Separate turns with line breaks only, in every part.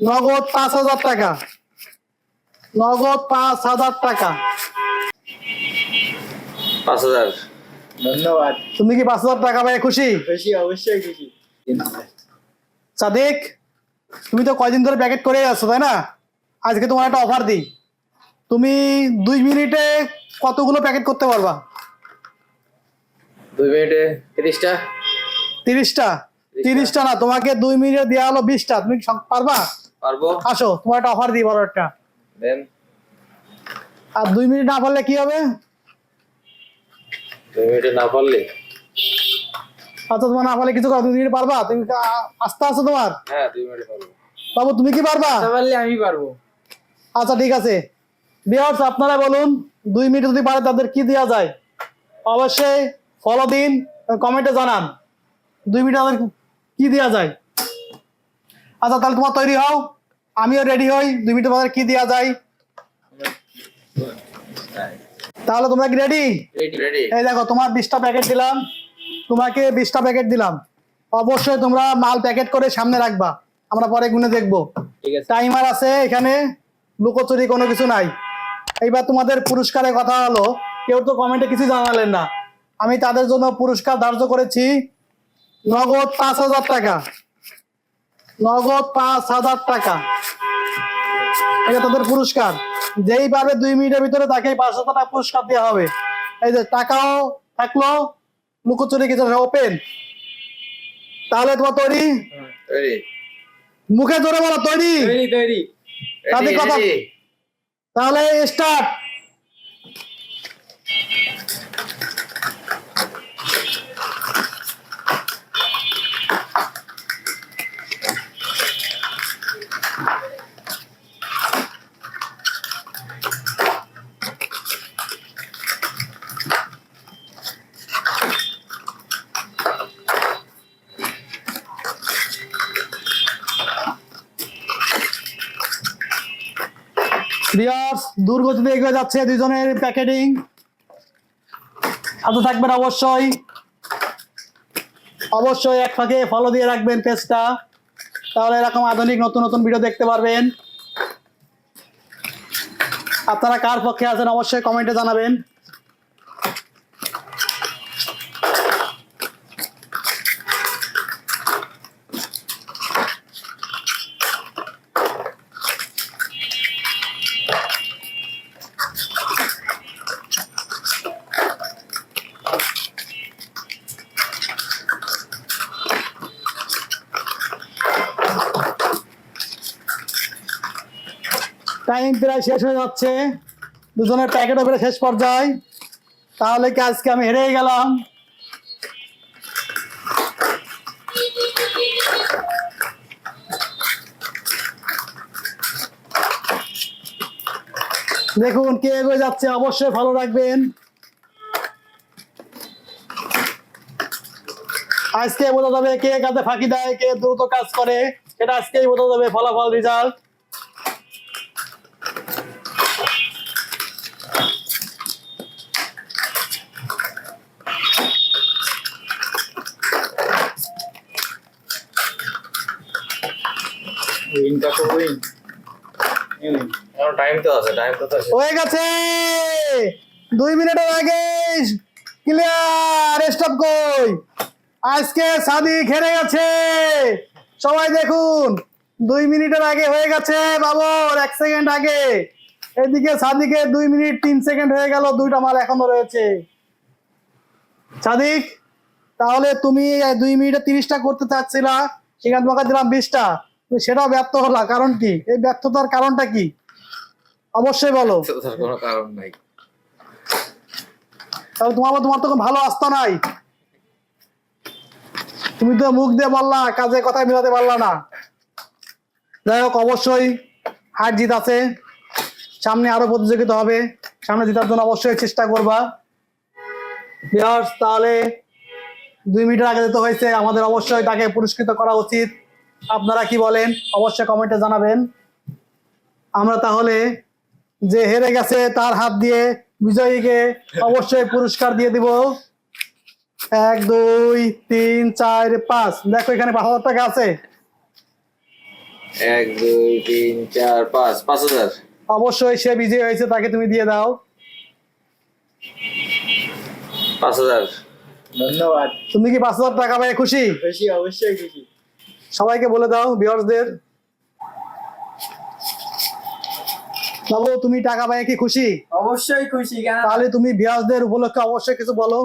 নগদ পাঁচ হাজার টাকা। নগদ পাঁচ হাজার টাকা।
পাঁচ হাজার।
ধন্যবাদ।
তুমি কি পাঁচ হাজার টাকা পেয়ে খুশি?
খুশি অবশ্যই খুশি।
সাদিক তুমি তো কয়দিন ধরে প্যাকেট করে আছো তাই না? আজকে তোমার একটা অফার দিই। তুমি দুই মিনিটে কতগুলো প্যাকেট করতে পারবা?
দুই মিনিটে তিরিশটা।
তিরিশটা? তিরিশটা না তোমাকে দুই মিনিটে দেওয়া হলো বিশটা। তুমি পারবা?
পারব?
আসো তোমার একটা অফার দিই বড় একটা।
দেন।
আর দুই মিনিট না পারলে কি হবে?
দুই মিনিটে না পারলে?
আচ্ছা তোমার না পারলে কিছু করো দুই মিনিট পারবা? তুমি আস্থা আছে তোমার?
হ্যাঁ দুই মিনিটে পারব।
বাবু তুমি কি পারবা?
পারলে আমি পারব।
আচ্ছা ঠিক আছে। বিয়ার্স আপনারা বলুন দুই মিনিট যদি পারে তাদের কি দেওয়া যায়? অবশ্যই ফলো দিন কমেন্টে জানান। দুই মিনিট তাদের কি দেওয়া যায়? আচ্ছা তাহলে তোমার তৈরি হও। আমিও রেডি হই। দুই মিনিট তাদের কি দেওয়া যায়? তাহলে তোমরা কি রেডি এই দেখো তোমার বিশটা প্যাকেট দিলাম। তোমাকে বিশটা প্যাকেট দিলাম। অবশ্যই তোমরা মাল প্যাকেট করে সামনে রাখবা। আমরা পরে গুনে দেখব। টাইমার আছে। এখানে। লুকোচুরি কোনো কিছু নাই। এইবার তোমাদের পুরস্কারের কথা হলো কেউ তো কমেন্টে কিছু জানালেন না। আমি তাদের জন্য পুরস্কার ধার্য করেছি। নগদ পাঁচ হাজার টাকা। নগদ পাঁচ হাজার টাকা। এটা তাদের পুরস্কার। যেই পারবে দুই মিনিটের ভিতরে তাকে পাঁচ হাজার টাকা পুরস্কার দেওয়া হবে। এই যে টাকাও থাকল লুকোচুরি কিছু ওপেন তাহলে তোমার তৈরি? মুখে ধরে বলো তৈরি?
তৈরি তৈরি।
তাদের কথা- তাহলে স্টার্ট বিয়ার্স দুর্গতিতে এগিয়ে যাচ্ছে দুজনের প্যাকেটিং সাথে থাকবেন অবশ্যই। অবশ্যই এক ফাঁকে ফলো দিয়ে রাখবেন পেজটা তাহলে এরকম আধুনিক, নতুন নতুন ভিডিও দেখতে পারবেন। আপনারা কার পক্ষে আছেন অবশ্যই কমেন্টে জানাবেন। টাইম প্রায় শেষ হয়ে যাচ্ছে। দুজনের প্যাকেট ওপরে শেষ পর্যায়ে। তাহলে কি আজকে আমি হেরে গেলাম? দেখুন, কে এগিয়ে যাচ্ছে অবশ্যই ভালো রাখবেন। আজকে বোঝা যাবে কে কাজে ফাঁকি দেয়, কে দ্রুত কাজ করে। সেটা আজকেই বোঝা যাবে ফলাফল রেজাল্ট
উইনটা তো উইন
টাইম তো আছে টাইম তো আছে।
হয়ে গেছে! দুই মিনিটের আগে ক্লিয়ার স্টপ কই আজকে হেরে গেছে! সবাই দেখুন! দুই মিনিটের আগে হয়ে গেছে বাবর এক সেকেন্ড আগে। এদিকে সাদিকে দুই মিনিট তিন সেকেন্ড হয়ে গেল দুইটা মাল এখনও রয়েছে। সাদিক তাহলে তুমি দুই মিনিটে তিরিশটা করতে চাচ্ছিলা সেখানে তোমাকে দিলাম বিশটা। তুমি সেটাও ব্যর্থ হলা কারণ কি? এই ব্যর্থতার কারণটা কি? অবশ্যই বলো।
কোনো কারণ নাই।
তাহলে তোমার তোমার তো ভালো আস্থা নাই। তুমি তো মুখ দিয়ে বললা কাজে কথা মিলাতে পারলা না। যাই হোক, অবশ্যই হার জিত আছে। সামনে আরও প্রতিযোগিতা হবে। সামনে জেতার জন্য অবশ্যই চেষ্টা করবা। তাহলে দুই মিনিটের আগে যেতে হয়েছে। আমাদের অবশ্যই তাকে পুরস্কৃত করা উচিত। আপনারা কি বলেন? অবশ্যই কমেন্টে জানাবেন। আমরা তাহলে যে হেরে গেছে তার হাত দিয়ে বিজয়ীকে অবশ্যই পুরস্কার দিয়ে দিব। এক, দুই, তিন, চার, পাঁচ। দেখো এখানে পাঁচ হাজার টাকা আছে।
এক দুই তিন চার পাঁচ পাঁচ হাজার।
অবশ্যই সে বিজয়ী হয়েছে তাকে তুমি দিয়ে দাও।
পাঁচ হাজার।
ধন্যবাদ।
তুমি কি পাঁচ হাজার টাকা পেয়ে খুশি?
খুশি অবশ্যই খুশি।
সবাইকে বলে দাও ভিউয়ার্সদের বাবু তুমি টাকা পেয়ে কি খুশি?
অবশ্যই খুশি কেন?
তাহলে তুমি ভিউয়ার্সদের উপলক্ষে অবশ্যই কিছু বলো।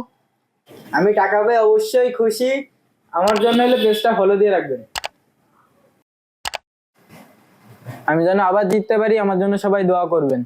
আমি টাকা পেয়ে অবশ্যই খুশি। আমার জন্য হলে পেজটা ফলো দিয়ে রাখবেন। আমি যেন আবার জিততে পারি আমার জন্য সবাই দোয়া করবেন।